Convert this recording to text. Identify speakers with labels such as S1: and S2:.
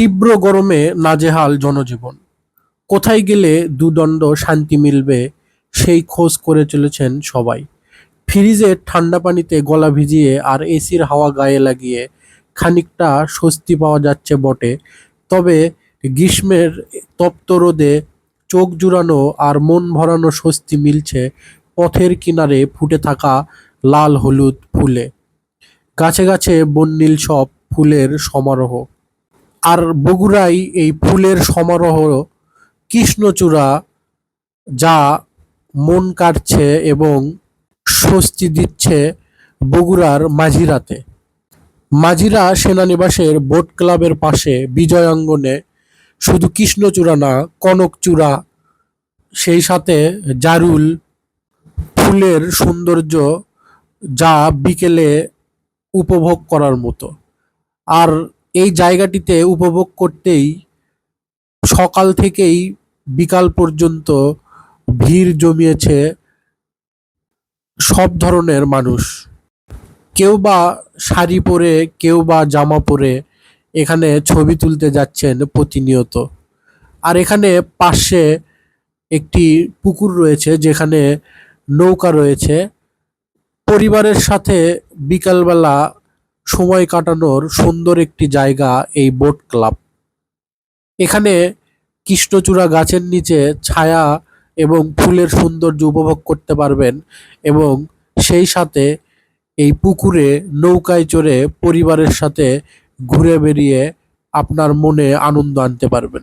S1: তীব্র গরমে নাজেহাল জনজীবন। কোথায় গেলে দুদণ্ড শান্তি মিলবে সেই খোঁজ করে চলেছেন সবাই। ফ্রিজের ঠান্ডা পানিতে গলা ভিজিয়ে আর এসির হাওয়া গায়ে লাগিয়ে খানিকটা স্বস্তি পাওয়া যাচ্ছে বটে। তবে গ্রীষ্মের তপ্ত রোদে চোখ জুড়ানো আর মন ভরানো স্বস্তি মিলছে পথের কিনারে ফুটে থাকা লাল হলুদ ফুলে। গাছে গাছে বন্যিল সব ফুলের সমারোহ। আর বগুড়াই এই ফুলের সমারোহ কৃষ্ণচূড়া যা মন কাটছে এবং স্বস্তি দিচ্ছে বগুড়ার মাঝিরাতে। মাঝিরা সেনানিবাসের বোট ক্লাবের পাশে বিজয়াঙ্গনে শুধু কৃষ্ণচূড়া না, কনকচূড়া, সেই সাথে জারুল ফুলের সৌন্দর্য যা বিকেলে উপভোগ করার মতো। আর এই জায়গাটিতে উপভোগ করতেই সকাল থেকেই বিকাল পর্যন্ত ভিড় জমিয়েছে সব ধরনের মানুষ। কেউ বা শাড়ি পরে, কেউ বা জামা পরে এখানে ছবি তুলতে যাচ্ছেন প্রতিনিয়ত। আর এখানে পাশে একটি পুকুর রয়েছে, যেখানে নৌকা রয়েছে। পরিবারের সাথে বিকালবেলা সময় কাটানোর সুন্দর একটি জায়গা এই বোট ক্লাব। এখানে কৃষ্ণচূড়া গাছের নিচে ছায়া এবং ফুলের সৌন্দর্য উপভোগ করতে পারবেন এবং সেই সাথে এই পুকুরে নৌকায় চড়ে পরিবারের সাথে ঘুরে বেরিয়ে আপনার মনে আনন্দ আনতে পারবেন।